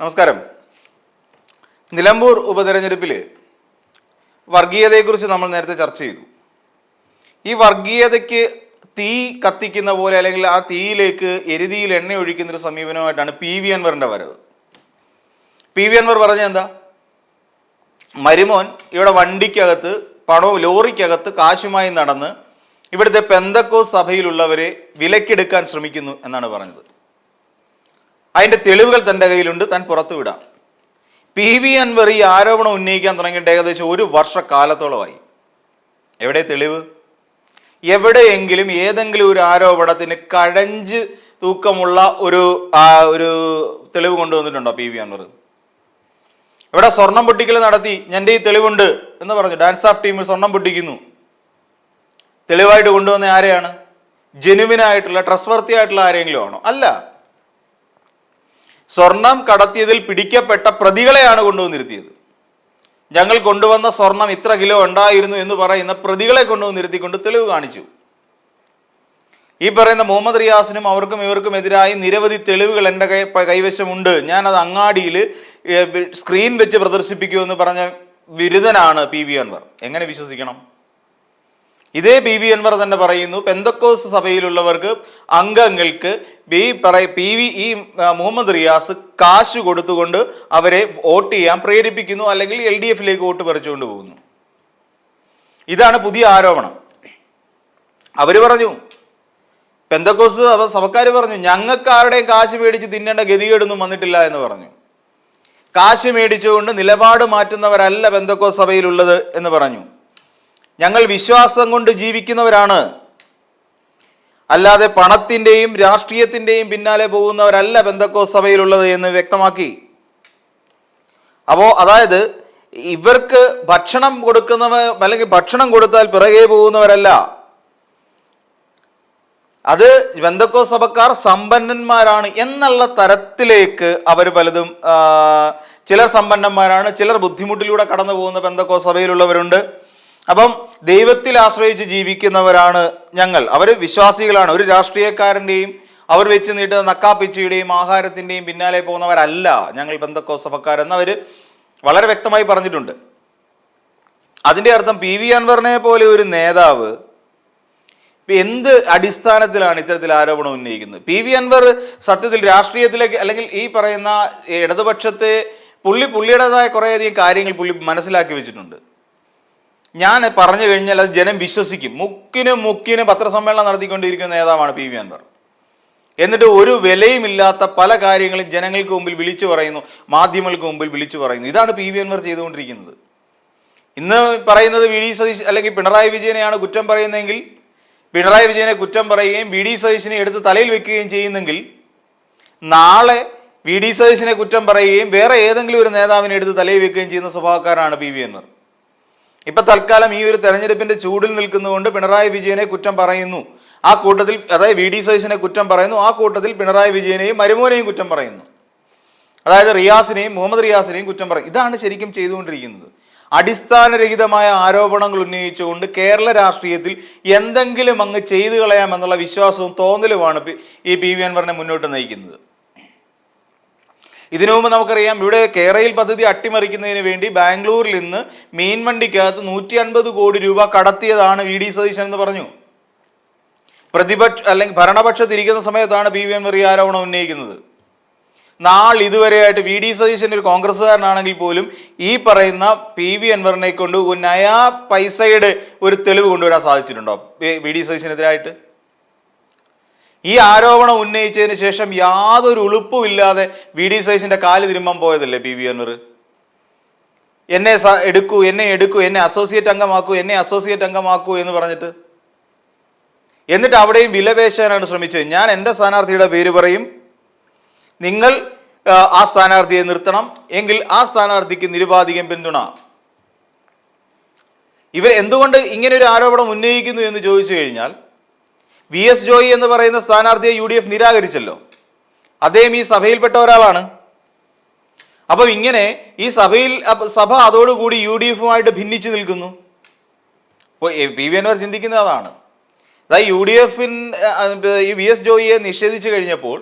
നമസ്കാരം. നിലമ്പൂർ ഉപതെരഞ്ഞെടുപ്പിൽ വർഗീയതയെക്കുറിച്ച് നമ്മൾ നേരത്തെ ചർച്ച ചെയ്തു. ഈ വർഗീയതയ്ക്ക് തീ കത്തിക്കുന്ന പോലെ അല്ലെങ്കിൽ ആ തീയിലേക്ക് എരുതിയിൽ എണ്ണ ഒഴിക്കുന്ന ഒരു സമീപനമായിട്ടാണ് പി വി അൻവറിന്റെ വരവ്. പി വി അൻവർ പറഞ്ഞ എന്താ? മരുമോൻ ഇവിടെ വണ്ടിക്കകത്ത് പണവും ലോറിക്കകത്ത് കാശുമായി നടന്ന് ഇവിടുത്തെ പെന്തക്കോ സഭയിലുള്ളവരെ വിലക്കെടുക്കാൻ ശ്രമിക്കുന്നു എന്നാണ് പറഞ്ഞത്. അതിന്റെ തെളിവുകൾ തന്റെ കയ്യിലുണ്ട് താൻ പുറത്തുവിടാം പി വി അൻവർ ഈ ആരോപണം ഉന്നയിക്കാൻ തുടങ്ങിയിട്ട് ഏകദേശം ഒരു വർഷക്കാലത്തോളമായി. എവിടെ തെളിവ്? എവിടെയെങ്കിലും ഏതെങ്കിലും ഒരു ആരോപണത്തിന് കഴഞ്ച് തൂക്കമുള്ള ഒരു ഒരു തെളിവ് കൊണ്ടുവന്നിട്ടുണ്ടോ പി വി അൻവർ? ഇവിടെ സ്വർണം പൊട്ടിക്കൽ നടത്തി എന്റെ ഈ തെളിവുണ്ട് എന്ന് പറഞ്ഞു ഡാൻസ് ഓഫ് ടീമിൽ സ്വർണം പൊട്ടിക്കുന്നു. തെളിവായിട്ട് കൊണ്ടുവന്ന ആരെയാണ്? ജെനുവിനായിട്ടുള്ള ട്രസ്വർത്തി ആയിട്ടുള്ള ആരെങ്കിലും ആണോ? അല്ല. സ്വർണം കടത്തിയതിൽ പിടിക്കപ്പെട്ട പ്രതികളെയാണ് കൊണ്ടുവന്നിരുത്തിയത്. ഞങ്ങൾ കൊണ്ടുവന്ന സ്വർണം ഇത്ര കിലോ ഉണ്ടായിരുന്നു എന്ന് പറയുന്ന പ്രതികളെ കൊണ്ടുവന്നിരുത്തിക്കൊണ്ട് തെളിവ് കാണിച്ചു. ഈ പറയുന്ന മുഹമ്മദ് റിയാസിനും അവർക്കും ഇവർക്കും എതിരായി നിരവധി തെളിവുകൾ എന്റെ കൈ കൈവശമുണ്ട്. ഞാനത് അങ്ങാടിയിൽ സ്ക്രീൻ വെച്ച് പ്രദർശിപ്പിക്കുമെന്ന് പറഞ്ഞ ബിരുദനാണ് പി വി അൻവർ. എങ്ങനെ വിശ്വസിക്കണം? ഇതേ പി വി അൻവർ തന്നെ പറയുന്നു പെന്തക്കോസ് സഭയിലുള്ളവർക്ക് അംഗങ്ങൾക്ക് ബി പറയ പി വി ഈ മുഹമ്മദ് റിയാസ് കാശ് കൊടുത്തുകൊണ്ട് അവരെ വോട്ട് ചെയ്യാൻ പ്രേരിപ്പിക്കുന്നു അല്ലെങ്കിൽ എൽ ഡി എഫിലേക്ക് വോട്ട് പറിച്ചുകൊണ്ട് പോകുന്നു. ഇതാണ് പുതിയ ആരോപണം. അവർ പറഞ്ഞു പെന്തക്കോസ് സഭക്കാർ പറഞ്ഞു ഞങ്ങൾക്ക് ആരുടെയും കാശ് മേടിച്ച് തിന്നേണ്ട ഗതികേടൊന്നും വന്നിട്ടില്ല എന്ന് പറഞ്ഞു. കാശ് മേടിച്ചുകൊണ്ട് നിലപാട് മാറ്റുന്നവരല്ല പെന്തക്കോസ് സഭയിലുള്ളത് എന്ന് പറഞ്ഞു. ഞങ്ങൾ വിശ്വാസം കൊണ്ട് ജീവിക്കുന്നവരാണ്. അല്ലാതെ പണത്തിന്റെയും രാഷ്ട്രീയത്തിന്റെയും പിന്നാലെ പോകുന്നവരല്ല ബന്ധക്കോ സഭയിലുള്ളത് എന്ന് വ്യക്തമാക്കി. അപ്പോ അതായത് ഇവർക്ക് ഭക്ഷണം കൊടുക്കുന്നവ അല്ലെങ്കിൽ ഭക്ഷണം കൊടുത്താൽ പിറകെ പോകുന്നവരല്ല. അത് ബന്ധക്കോ സഭക്കാർ സമ്പന്നന്മാരാണ് എന്നുള്ള തരത്തിലേക്ക് അവർ പലതും ചിലർ സമ്പന്നന്മാരാണ് ചിലർ ബുദ്ധിമുട്ടിലൂടെ കടന്നു പോകുന്ന ബന്ധക്കോ സഭയിലുള്ളവരുണ്ട്. അപ്പം ദൈവത്തിൽ ആശ്രയിച്ച് ജീവിക്കുന്നവരാണ് ഞങ്ങൾ. അവർ വിശ്വാസികളാണ്. ഒരു രാഷ്ട്രീയക്കാരന്റെയും അവർ വെച്ച് നീട്ടുന്ന നക്കാപ്പിച്ചിയുടെയും ആഹാരത്തിന്റെയും പിന്നാലെ പോകുന്നവരല്ല ഞങ്ങൾ ബന്ധക്കോ സഭക്കാരെന്നവർ വളരെ വ്യക്തമായി പറഞ്ഞിട്ടുണ്ട്. അതിന്റെ അർത്ഥം പി വി അൻവറിനെ പോലെ ഒരു നേതാവ് എന്ത് അടിസ്ഥാനത്തിലാണ് ഇത്തരത്തിൽ ആരോപണം ഉന്നയിക്കുന്നത്? പി വി അൻവർ സത്യത്തിൽ രാഷ്ട്രീയത്തിലേക്ക് അല്ലെങ്കിൽ ഈ പറയുന്ന ഇടതുപക്ഷത്തെ പുള്ളി പുള്ളിയുടേതായ കുറേയധികം കാര്യങ്ങൾ പുള്ളി മനസ്സിലാക്കി വെച്ചിട്ടുണ്ട്. ഞാൻ പറഞ്ഞു കഴിഞ്ഞാൽ അത് ജനം വിശ്വസിക്കും. മുക്കിന് മുക്കിന് പത്രസമ്മേളനം നടത്തിക്കൊണ്ടിരിക്കുന്ന നേതാവാണ് പി വി അൻവർ. എന്നിട്ട് ഒരു വിലയുമില്ലാത്ത പല കാര്യങ്ങളും ജനങ്ങൾക്ക് മുമ്പിൽ വിളിച്ചു പറയുന്നു മാധ്യമങ്ങൾക്ക് മുമ്പിൽ വിളിച്ചു പറയുന്നു. ഇതാണ് പി വി അൻവർ ചെയ്തുകൊണ്ടിരിക്കുന്നത്. ഇന്ന് പറയുന്നത് വി ഡി സതീഷ് അല്ലെങ്കിൽ പിണറായി വിജയനെയാണ് കുറ്റം പറയുന്നതെങ്കിൽ പിണറായി വിജയനെ കുറ്റം പറയുകയും വി ഡി സതീശിനെ എടുത്ത് തലയിൽ വെക്കുകയും ചെയ്യുന്നെങ്കിൽ നാളെ വി ഡി സതീശിനെ കുറ്റം പറയുകയും വേറെ ഏതെങ്കിലും ഒരു നേതാവിനെ എടുത്ത് തലയിൽ വെക്കുകയും ചെയ്യുന്ന സ്വഭാവക്കാരാണ് പി വി അൻവർ. ഇപ്പൊ തൽക്കാലം ഈ ഒരു തെരഞ്ഞെടുപ്പിന്റെ ചൂടിൽ നിൽക്കുന്നതുകൊണ്ട് പിണറായി വിജയനെ കുറ്റം പറയുന്നു. ആ കൂട്ടത്തിൽ അതായത് വി ഡി സതീശിനെ കുറ്റം പറയുന്നു. ആ കൂട്ടത്തിൽ പിണറായി വിജയനെയും മരുമോനെയും കുറ്റം പറയുന്നു. അതായത് റിയാസിനെയും മുഹമ്മദ് റിയാസിനെയും കുറ്റം പറയും. ഇതാണ് ശരിക്കും ചെയ്തുകൊണ്ടിരിക്കുന്നത്. അടിസ്ഥാനരഹിതമായ ആരോപണങ്ങൾ ഉന്നയിച്ചുകൊണ്ട് കേരള രാഷ്ട്രീയത്തിൽ എന്തെങ്കിലും അങ്ങ് ചെയ്തു കളയാമെന്നുള്ള വിശ്വാസവും തോന്നലുമാണ് ഈ പി വി അൻവറിനെ മുന്നോട്ട് നയിക്കുന്നത്. ഇതിനു മുമ്പ് നമുക്കറിയാം ഇവിടെ കേരയിൽ പദ്ധതി അട്ടിമറിക്കുന്നതിന് വേണ്ടി ബാംഗ്ലൂരിൽ നിന്ന് മീൻവണ്ടിക്കകത്ത് നൂറ്റി അൻപത് കോടി രൂപ കടത്തിയതാണ് വി ഡി സതീശൻ എന്ന് പറഞ്ഞു. പ്രതിപക്ഷ അല്ലെങ്കിൽ ഭരണപക്ഷത്തിരിക്കുന്ന സമയത്താണ് പി വി എം ഈ ആരോപണം ഉന്നയിക്കുന്നത്. നാൾ ഇതുവരെയായിട്ട് വി ഡി സതീശൻ ഒരു കോൺഗ്രസ്സുകാരനാണെങ്കിൽ പോലും ഈ പറയുന്ന പി വി അൻവറിനെ കൊണ്ട് ഒരു നയാ പൈസയുടെ ഒരു തെളിവ് കൊണ്ടുവരാൻ സാധിച്ചിട്ടുണ്ടോ? വി ഡി സതീശനെതിരായിട്ട്? ഈ ആരോപണം ഉന്നയിച്ചതിന് ശേഷം യാതൊരു ഉളുപ്പുമില്ലാതെ വി ഡി സൈസിന്റെ കാൽ തിരുമ്പാൻ പോയതല്ലേ പി വി അനൂർ എന്നെ എടുക്കൂ എന്നെ എടുക്കൂ എന്നെ അസോസിയേറ്റ് അംഗമാക്കൂ എന്നെ അസോസിയേറ്റ് അംഗമാക്കൂ എന്ന് പറഞ്ഞിട്ട്? എന്നിട്ട് അവിടെയും വിലപേശാനാണ് ശ്രമിച്ചത്. ഞാൻ എന്റെ സ്ഥാനാർത്ഥിയുടെ പേര് പറയും. നിങ്ങൾ ആ സ്ഥാനാർത്ഥിയെ നിർത്തണം. എങ്കിൽ ആ സ്ഥാനാർത്ഥിക്ക് നിരുപാധികം പിന്തുണ. ഇവർ എന്തുകൊണ്ട് ഇങ്ങനെ ഒരു ആരോപണം ഉന്നയിക്കുന്നു എന്ന് ചോദിച്ചു കഴിഞ്ഞാൽ വി എസ് ജോയി എന്ന് പറയുന്ന സ്ഥാനാർത്ഥിയെ യു ഡി എഫ് നിരാകരിച്ചല്ലോ. അദ്ദേഹം ഈ സഭയിൽപ്പെട്ട ഒരാളാണ്. അപ്പം ഇങ്ങനെ ഈ സഭയിൽ സഭ അതോടുകൂടി യു ഡി എഫുമായിട്ട് ഭിന്നിച്ചു നിൽക്കുന്നു. അപ്പോൾ പി വി അൻവർ ചിന്തിക്കുന്നത് അതാണ്. അതായത് യു ഡി എഫിൻ ഈ വി എസ് ജോയിയെ നിഷേധിച്ചു കഴിഞ്ഞപ്പോൾ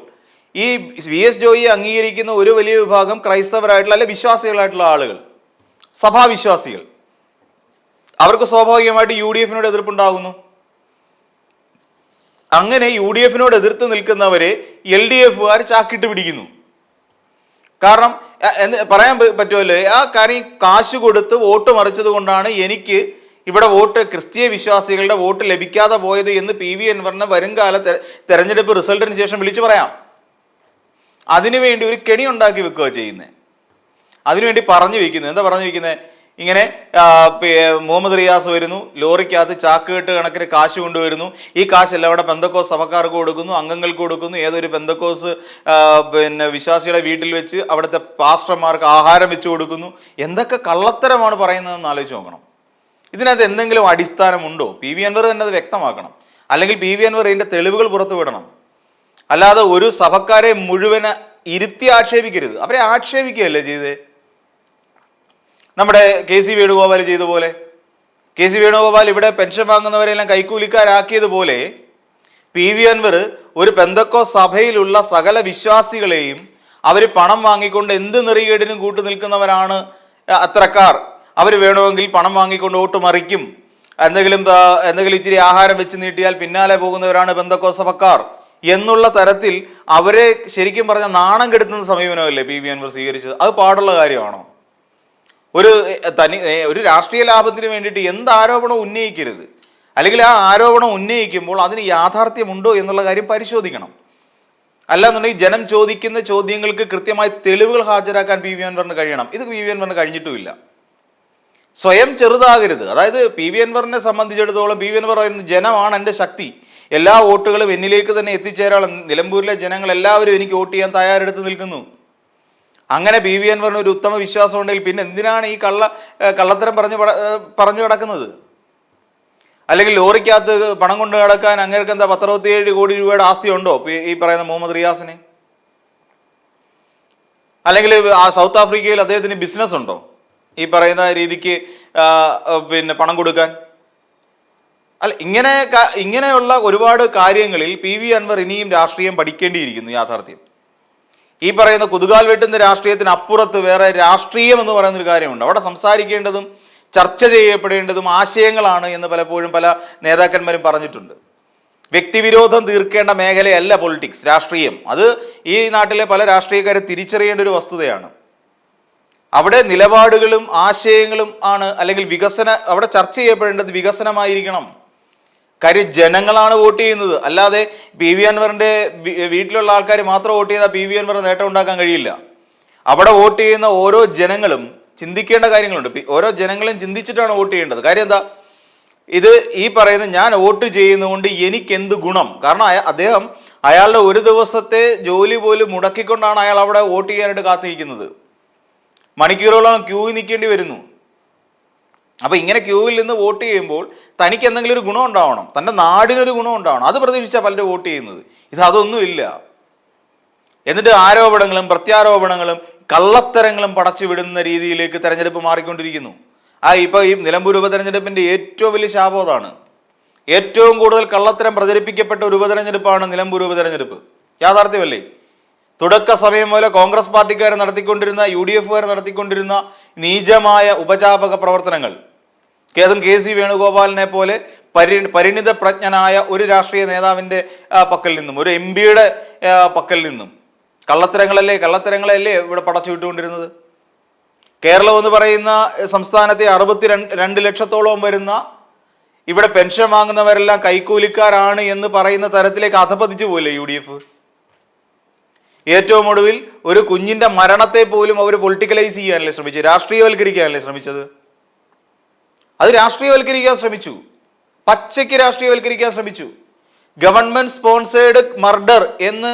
ഈ വി എസ് ജോയിയെ അംഗീകരിക്കുന്ന ഒരു വലിയ വിഭാഗം ക്രൈസ്തവരായിട്ടുള്ള അല്ലെ വിശ്വാസികളായിട്ടുള്ള ആളുകൾ. സഭാവിശ്വാസികൾ. അവർക്ക് സ്വാഭാവികമായിട്ട് യു ഡി എഫിനോട് എതിർപ്പുണ്ടാകുന്നു. അങ്ങനെ യു ഡി എഫിനോട് എതിർത്ത് നിൽക്കുന്നവരെ എൽ ഡി എഫുകാർ ചാക്കിട്ട് പിടിക്കുന്നു. കാരണം പറയാൻ പറ്റുമല്ലോ? ആ കാര്യം കാശ് കൊടുത്ത് വോട്ട് മറിച്ചത് കൊണ്ടാണ് എനിക്ക് ഇവിടെ വോട്ട് ക്രിസ്തീയ വിശ്വാസികളുടെ വോട്ട് ലഭിക്കാതെ പോയത് എന്ന് പി വി എൻവറിനെ വരുംകാല തെര- തെരഞ്ഞെടുപ്പ് റിസൾട്ടിന് ശേഷം വിളിച്ചു പറയാം. അതിനുവേണ്ടി ഒരു കെണി ഉണ്ടാക്കി വെക്കുക ചെയ്യുന്നത് അതിനുവേണ്ടി പറഞ്ഞു വയ്ക്കുന്നത് എന്താ പറഞ്ഞു വയ്ക്കുന്നത് ഇങ്ങനെ മുഹമ്മദ് റിയാസ് വരുന്നു ലോറിക്കകത്ത് ചാക്ക് കെട്ട് കണക്കിന് കാശ് കൊണ്ടുവരുന്നു. ഈ കാശ് എല്ലാം അവിടെ പെന്തക്കോസ് സഭക്കാർക്ക് കൊടുക്കുന്നു അംഗങ്ങൾക്ക് കൊടുക്കുന്നു. ഏതൊരു പെന്തക്കോസ് പിന്നെ വിശ്വാസികളെ വീട്ടിൽ വെച്ച് അവിടുത്തെ പാസ്റ്റർമാർക്ക് ആഹാരം വെച്ച് കൊടുക്കുന്നു. എന്തൊക്കെ കള്ളത്തരമാണ് പറയുന്നതെന്ന് ആലോചിച്ച് നോക്കണം. ഇതിനകത്ത് എന്തെങ്കിലും അടിസ്ഥാനമുണ്ടോ? പി. വി. അൻവർ തന്നെ അത് വ്യക്തമാക്കണം. അല്ലെങ്കിൽ പി. വി. അൻവർ ഇതിന്റെ തെളിവുകൾ പുറത്തുവിടണം അല്ലാതെ ഒരു സഭക്കാരെ മുഴുവൻ ഇരുത്തി ആക്ഷേപിക്കരുത്. അവരെ ആക്ഷേപിക്കുകയല്ലേ ചെയ്തേ? നമ്മുടെ കെ സി വേണുഗോപാൽ ചെയ്ത പോലെ. കെ സി വേണുഗോപാൽ ഇവിടെ പെൻഷൻ വാങ്ങുന്നവരെല്ലാം കൈക്കൂലിക്കാരാക്കിയതുപോലെ പി വി അൻവർ ഒരു പെന്തക്കോ സഭയിലുള്ള സകല വിശ്വാസികളെയും അവർ പണം വാങ്ങിക്കൊണ്ട് എന്ത് നെറികേടിനും കൂട്ടു നിൽക്കുന്നവരാണ് അത്രക്കാർ അവർ വേണമെങ്കിൽ പണം വാങ്ങിക്കൊണ്ട് വോട്ട് മറിക്കും. എന്തെങ്കിലും എന്തെങ്കിലും ഇച്ചിരി ആഹാരം വെച്ച് നീട്ടിയാൽ പിന്നാലെ പോകുന്നവരാണ് ബന്ധക്കോ സഭക്കാർ. എന്നുള്ള തരത്തിൽ അവരെ ശരിക്കും പറഞ്ഞ നാണം കെടുത്തുന്ന സമീപനമല്ലേ പി വി അൻവർ സ്വീകരിച്ചത്? അത് പാടുള്ള കാര്യമാണോ? ഒരു തനി ഒരു രാഷ്ട്രീയ ലാഭത്തിന് വേണ്ടിയിട്ട് എന്ത് ആരോപണം ഉന്നയിക്കരുത്. അല്ലെങ്കിൽ ആ ആരോപണം ഉന്നയിക്കുമ്പോൾ അതിന് യാഥാർത്ഥ്യമുണ്ടോ എന്നുള്ള കാര്യം പരിശോധിക്കണം. അല്ലാന്നുണ്ടെങ്കിൽ ജനം ചോദിക്കുന്ന ചോദ്യങ്ങൾക്ക് കൃത്യമായി തെളിവുകൾ ഹാജരാക്കാൻ പി വി അൻവറിന് കഴിയണം. ഇത് പി വി അൻവറിന് കഴിഞ്ഞിട്ടുമില്ല. സ്വയം ചെറുതാകരുത്. അതായത് പി വി അൻവറിനെ സംബന്ധിച്ചിടത്തോളം പി വി അൻവർ പറയുന്നത് ജനമാണ് എന്റെ ശക്തി. എല്ലാ വോട്ടുകളും എന്നിലേക്ക് തന്നെ എത്തിച്ചേരാൻ നിലമ്പൂരിലെ ജനങ്ങൾ എല്ലാവരും എനിക്ക് വോട്ട് ചെയ്യാൻ തയ്യാറെടുത്ത് നിൽക്കുന്നു. അങ്ങനെ ബി വി അൻവറിന് ഒരു ഉത്തമ വിശ്വാസം ഉണ്ടെങ്കിൽ പിന്നെ എന്തിനാണ് ഈ കള്ള കള്ളത്തരം പറഞ്ഞു പറഞ്ഞു കിടക്കുന്നത്? അല്ലെങ്കിൽ ലോറിക്കകത്ത് പണം കൊണ്ട് കിടക്കാൻ അങ്ങേർക്ക് എന്താ പത്തറുപത്തിയേഴ് കോടി രൂപയുടെ ആസ്തി ഉണ്ടോ? ഈ- പറയുന്ന മുഹമ്മദ് റിയാസിന്? അല്ലെങ്കിൽ ആ സൗത്ത് ആഫ്രിക്കയിൽ അദ്ദേഹത്തിന് ബിസിനസ് ഉണ്ടോ? ഈ പറയുന്ന രീതിക്ക് പിന്നെ പണം കൊടുക്കാൻ? അല്ല ഇങ്ങനെ ഇങ്ങനെയുള്ള ഒരുപാട് കാര്യങ്ങളിൽ പി വി അൻവർ ഇനിയും രാഷ്ട്രീയം പഠിക്കേണ്ടിയിരിക്കുന്നു യാഥാർത്ഥ്യം. ഈ പറയുന്ന കുതുകാൽ വെട്ടുന്ന രാഷ്ട്രീയത്തിന് അപ്പുറത്ത് വേറെ രാഷ്ട്രീയം എന്ന് പറയുന്ന ഒരു കാര്യമുണ്ട്. അവിടെ സംസാരിക്കേണ്ടതും ചർച്ച ചെയ്യപ്പെടേണ്ടതും ആശയങ്ങളാണ് എന്ന് പലപ്പോഴും പല നേതാക്കന്മാരും പറഞ്ഞിട്ടുണ്ട്. വ്യക്തിവിരോധം തീർക്കേണ്ട മേഖലയല്ല പൊളിറ്റിക്സ് രാഷ്ട്രീയം. അത് ഈ നാട്ടിലെ പല രാഷ്ട്രീയക്കാരെ തിരിച്ചറിയേണ്ട ഒരു വസ്തുതയാണ്. അവിടെ നിലപാടുകളും ആശയങ്ങളും ആണ് അല്ലെങ്കിൽ വികസന അവിടെ ചർച്ച ചെയ്യപ്പെടേണ്ടത് വികസനമായിരിക്കണം. കാര്യം ജനങ്ങളാണ് വോട്ട് ചെയ്യുന്നത്. അല്ലാതെ പി വി അൻവറിന്റെ വീട്ടിലുള്ള ആൾക്കാർ മാത്രം വോട്ട് ചെയ്താൽ പി വി അൻവർ നേട്ടം ഉണ്ടാക്കാൻ കഴിയില്ല. അവിടെ വോട്ട് ചെയ്യുന്ന ഓരോ ജനങ്ങളും ചിന്തിക്കേണ്ട കാര്യങ്ങളുണ്ട്. ഓരോ ജനങ്ങളും ചിന്തിച്ചിട്ടാണ് വോട്ട് ചെയ്യേണ്ടത്. കാര്യം എന്താ? ഇത് ഈ പറയുന്ന ഞാൻ വോട്ട് ചെയ്യുന്നതുകൊണ്ട് എനിക്ക് എന്ത് ഗുണം? കാരണം അദ്ദേഹം അയാളുടെ ഒരു ദിവസത്തെ ജോലി പോലും മുടക്കിക്കൊണ്ടാണ് അയാൾ അവിടെ വോട്ട് ചെയ്യാനായിട്ട് കാത്തിരിക്കുന്നത്. മണിക്കൂറുകളോളം ക്യൂ നിൽക്കേണ്ടി വരുന്നു. അപ്പൊ ഇങ്ങനെ ക്യൂവിൽ നിന്ന് വോട്ട് ചെയ്യുമ്പോൾ തനിക്ക് എന്തെങ്കിലും ഒരു ഗുണം ഉണ്ടാവണം. തന്റെ നാടിനൊരു ഗുണം ഉണ്ടാവണം. അത് പ്രതീക്ഷിച്ചാൽ പലരും വോട്ട് ചെയ്യുന്നത്. ഇത് അതൊന്നുമില്ല എന്നിട്ട് ആരോപണങ്ങളും പ്രത്യാരോപണങ്ങളും കള്ളത്തരങ്ങളും പടച്ചു വിടുന്ന രീതിയിലേക്ക് തെരഞ്ഞെടുപ്പ് മാറിക്കൊണ്ടിരിക്കുന്നു. ആ ഇപ്പൊ ഈ നിലമ്പൂർ ഉപതെരഞ്ഞെടുപ്പിന്റെ ഏറ്റവും വലിയ ശാപോതാണ് ഏറ്റവും കൂടുതൽ കള്ളത്തരം പ്രചരിപ്പിക്കപ്പെട്ട ഒരു ഉപതെരഞ്ഞെടുപ്പാണ് നിലമ്പൂർ ഉപതെരഞ്ഞെടുപ്പ്. യാഥാർത്ഥ്യമല്ലേ? തുടക്ക സമയം മുതൽ കോൺഗ്രസ് പാർട്ടിക്കാർ നടത്തിക്കൊണ്ടിരുന്ന യു ഡി എഫുകാർ നടത്തിക്കൊണ്ടിരുന്ന നീചമായ ഉപജാപക പ്രവർത്തനങ്ങൾ. കേതം കെ സി വേണുഗോപാലിനെ പോലെ പരി പരിണിത പ്രജ്ഞനായ ഒരു രാഷ്ട്രീയ നേതാവിന്റെ പക്കൽ നിന്നും ഒരു എം പിയുടെ പക്കൽ നിന്നും. കള്ളത്തരങ്ങളല്ലേ കള്ളത്തരങ്ങളല്ലേ ഇവിടെ പടച്ചു വിട്ടുകൊണ്ടിരുന്നത്? കേരളം എന്ന് പറയുന്ന സംസ്ഥാനത്തെ അറുപത്തി രണ്ട് ലക്ഷത്തോളം വരുന്ന ഇവിടെ പെൻഷൻ വാങ്ങുന്നവരെല്ലാം കൈക്കൂലിക്കാരാണ് എന്ന് പറയുന്ന തരത്തിലേക്ക് അധപതിച്ചു പോയില്ലേ യു ഡി എഫ്? ഏറ്റവും ഒടുവിൽ ഒരു കുഞ്ഞിന്റെ മരണത്തെ പോലും അവർ പൊളിറ്റിക്കലൈസ് ചെയ്യാനല്ലേ ശ്രമിച്ചു രാഷ്ട്രീയവൽക്കരിക്കാനല്ലേ ശ്രമിച്ചത്? അത് രാഷ്ട്രീയവൽക്കരിക്കാൻ ശ്രമിച്ചു. പച്ചയ്ക്ക് രാഷ്ട്രീയവൽക്കരിക്കാൻ ശ്രമിച്ചു. ഗവൺമെന്റ് സ്പോൺസേഡ് മർഡർ എന്ന്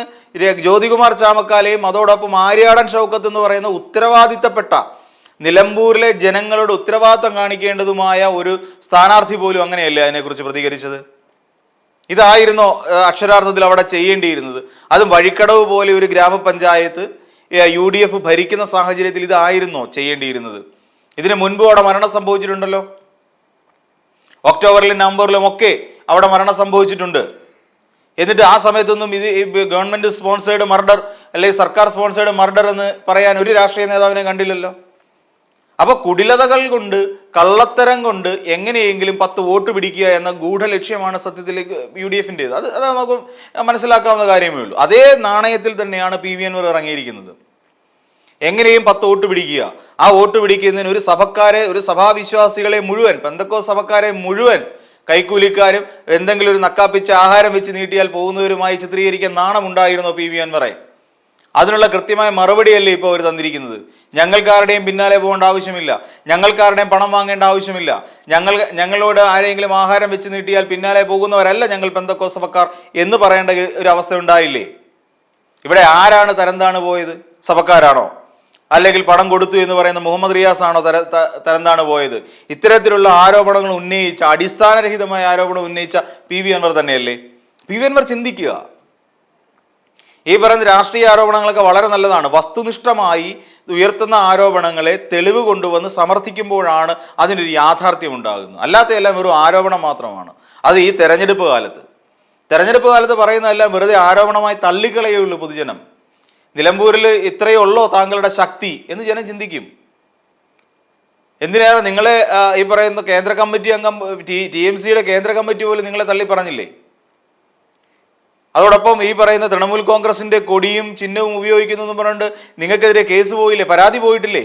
ജ്യോതികുമാർ ചാമക്കാലയും അതോടൊപ്പം ആര്യാടൻ ഷൗക്കത്ത് എന്ന് പറയുന്ന ഉത്തരവാദിത്തപ്പെട്ട നിലമ്പൂരിലെ ജനങ്ങളുടെ ഉത്തരവാദിത്തം കാണിക്കേണ്ടതുമായ ഒരു സ്ഥാനാർത്ഥി പോലും അങ്ങനെയല്ലേ അതിനെക്കുറിച്ച് പ്രതികരിച്ചത്? ഇതായിരുന്നോ അക്ഷരാർത്ഥത്തിൽ അവിടെ ചെയ്യേണ്ടിയിരുന്നത്. അതും വഴിക്കടവ് പോലെ ഒരു ഗ്രാമപഞ്ചായത്ത് യു ഡി എഫ് ഭരിക്കുന്ന സാഹചര്യത്തിൽ ഇതായിരുന്നോ ചെയ്യേണ്ടിയിരുന്നത്. ഇതിന് മുൻപ് അവിടെ മരണം സംഭവിച്ചിട്ടുണ്ടല്ലോ. ഒക്ടോബറിലും നവംബറിലും ഒക്കെ അവിടെ മരണം സംഭവിച്ചിട്ടുണ്ട്. എന്നിട്ട് ആ സമയത്തൊന്നും ഇത് ഗവൺമെന്റ് സ്പോൺസേഡ് മർഡർ അല്ലെങ്കിൽ സർക്കാർ സ്പോൺസേഡ് മർഡർ എന്ന് പറയാൻ ഒരു രാഷ്ട്രീയ നേതാവിനെ കണ്ടില്ലല്ലോ. അപ്പൊ കുടിലതകൾ കൊണ്ട് കള്ളത്തരം കൊണ്ട് എങ്ങനെയെങ്കിലും പത്ത് വോട്ട് പിടിക്കുക എന്ന ഗൂഢലക്ഷ്യമാണ് സത്യത്തിൽ യു ഡി എഫിന്റെത് അത് അതാണ് നമുക്ക് മനസ്സിലാക്കാവുന്ന കാര്യമേ ഉള്ളൂ. അതേ നാണയത്തിൽ തന്നെയാണ് പി വി എൻവർ ഇറങ്ങിയിരിക്കുന്നത്. എങ്ങനെയും പത്ത് വോട്ട് പിടിക്കുക. ആ വോട്ട് പിടിക്കുന്നതിന് ഒരു സഭക്കാരെ ഒരു സഭാവിശ്വാസികളെ മുഴുവൻ പെന്തക്കോ സഭക്കാരെ മുഴുവൻ കൈക്കൂലിക്കാരും എന്തെങ്കിലും ഒരു നക്കാപ്പിച്ച ആഹാരം വെച്ച് നീട്ടിയാൽ പോകുന്നവരുമായി ചിത്രീകരിക്കാൻ നാണമുണ്ടായിരുന്നോ പി വി അൻവറെ? അതിനുള്ള കൃത്യമായ മറുപടിയല്ലേ ഇപ്പോൾ അവർ തന്നിരിക്കുന്നത്? ഞങ്ങൾക്കാരുടെയും പിന്നാലെ പോകേണ്ട ആവശ്യമില്ല. ഞങ്ങൾക്കാരുടെയും പണം വാങ്ങേണ്ട ആവശ്യമില്ല. ഞങ്ങൾ ഞങ്ങളോട് ആരെങ്കിലും ആഹാരം വെച്ച് നീട്ടിയാൽ പിന്നാലെ പോകുന്നവരല്ല ഞങ്ങൾ പെന്തക്കോസഭക്കാർ എന്ന് പറയേണ്ട ഒരു അവസ്ഥ ഉണ്ടായില്ലേ? ഇവിടെ ആരാണ് തരംതാണ് പോയത്? സഭക്കാരാണോ? അല്ലെങ്കിൽ പണം കൊടുത്തു എന്ന് പറയുന്ന മുഹമ്മദ് റിയാസ് ആണോ തര തരന്താണ് പോയത്? ഇത്തരത്തിലുള്ള ആരോപണങ്ങൾ ഉന്നയിച്ച അടിസ്ഥാനരഹിതമായ ആരോപണം ഉന്നയിച്ച പി വി അൻവർ തന്നെയല്ലേ? പി വി അൻവർ ചിന്തിക്കുക. ഈ പറയുന്ന രാഷ്ട്രീയ ആരോപണങ്ങളൊക്കെ വളരെ നല്ലതാണ്. വസ്തുനിഷ്ഠമായി ഉയർത്തുന്ന ആരോപണങ്ങളെ തെളിവ് കൊണ്ടുവന്ന് സമർത്ഥിക്കുമ്പോഴാണ് അതിനൊരു യാഥാർത്ഥ്യം ഉണ്ടാകുന്നത്. അല്ലാത്ത എല്ലാം വെറും ആരോപണം മാത്രമാണ്. അത് ഈ തെരഞ്ഞെടുപ്പ് കാലത്ത്. തെരഞ്ഞെടുപ്പ് കാലത്ത് പറയുന്നതെല്ലാം വെറുതെ ആരോപണമായി തള്ളിക്കളയുള്ളൂ പൊതുജനം. നിലമ്പൂരിൽ ഇത്രയേ ഉള്ളോ താങ്കളുടെ ശക്തി എന്ന് ജനം ചിന്തിക്കും. എന്തിനാണ് നിങ്ങളെ ഈ പറയുന്ന കേന്ദ്ര കമ്മിറ്റി അംഗം ടി എം സിയുടെ കേന്ദ്ര കമ്മിറ്റി പോലും നിങ്ങളെ തള്ളി പറഞ്ഞില്ലേ? അതോടൊപ്പം ഈ പറയുന്ന തൃണമൂൽ കോൺഗ്രസിന്റെ കൊടിയും ചിഹ്നവും ഉപയോഗിക്കുന്നു പറഞ്ഞിട്ട് നിങ്ങൾക്കെതിരെ കേസ് പോയില്ലേ? പരാതി പോയിട്ടില്ലേ?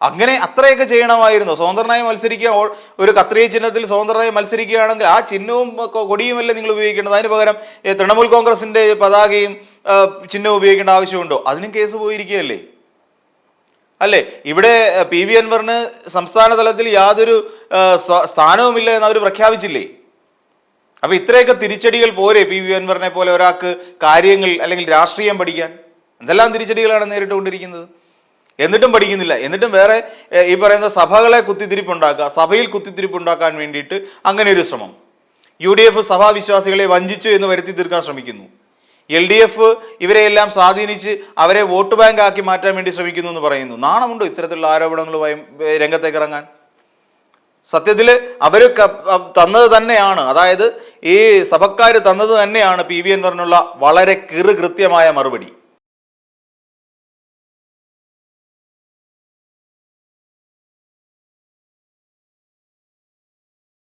അങ്ങനെ അത്രയൊക്കെ ചെയ്യണമായിരുന്നു. സ്വതന്ത്രനായി മത്സരിക്കുക ഒരു കത്രിയ ചിഹ്നത്തിൽ സ്വതന്ത്രനായി മത്സരിക്കുകയാണെങ്കിൽ ആ ചിഹ്നവും കൊടിയും കൊടിയുമല്ലേ നിങ്ങൾ ഉപയോഗിക്കേണ്ടത്? അതിന് പകരം തൃണമൂൽ കോൺഗ്രസിന്റെ പതാകയും ചിഹ്നവും ഉപയോഗിക്കേണ്ട ആവശ്യമുണ്ടോ? അതിനും കേസ് പോയിരിക്കുകയല്ലേ? അല്ലേ? ഇവിടെ പി വി അൻവറിന് സംസ്ഥാന തലത്തിൽ യാതൊരു സ്ഥാനവുമില്ല എന്ന് അവർ പ്രഖ്യാപിച്ചില്ലേ? അപ്പൊ ഇത്രയൊക്കെ തിരിച്ചടികൾ പോരെ പി വി അൻവറിനെ പോലെ ഒരാൾക്ക് കാര്യങ്ങൾ അല്ലെങ്കിൽ രാഷ്ട്രീയം പഠിക്കാൻ? എന്തെല്ലാം തിരിച്ചടികളാണ് നേരിട്ടുകൊണ്ടിരിക്കുന്നത് എന്നിട്ടും പഠിക്കുന്നില്ല. എന്നിട്ടും വേറെ ഈ പറയുന്ന സഭകളെ കുത്തിത്തിരിപ്പുണ്ടാക്കുക സഭയിൽ കുത്തിത്തിരിപ്പുണ്ടാക്കാൻ വേണ്ടിയിട്ട് അങ്ങനെ ഒരു ശ്രമം. യു ഡി എഫ് സഭാവിശ്വാസികളെ വഞ്ചിച്ചു എന്ന് വരുത്തി തീർക്കാൻ ശ്രമിക്കുന്നു. എൽ ഡി എഫ് ഇവരെയെല്ലാം സ്വാധീനിച്ച് അവരെ വോട്ട് ബാങ്ക് ആക്കി മാറ്റാൻ വേണ്ടി ശ്രമിക്കുന്നു എന്ന് പറയുന്നു. നാണമുണ്ടോ ഇത്തരത്തിലുള്ള ആരോപണങ്ങളുമായി രംഗത്തേക്ക് ഇറങ്ങാൻ? സത്യത്തിൽ അവർ തന്നത് തന്നെയാണ്. അതായത് ഈ സഭക്കാർ തന്നത് തന്നെയാണ് പി വി എൻവറിനുള്ള വളരെ കിറുകൃത്യമായ മറുപടി.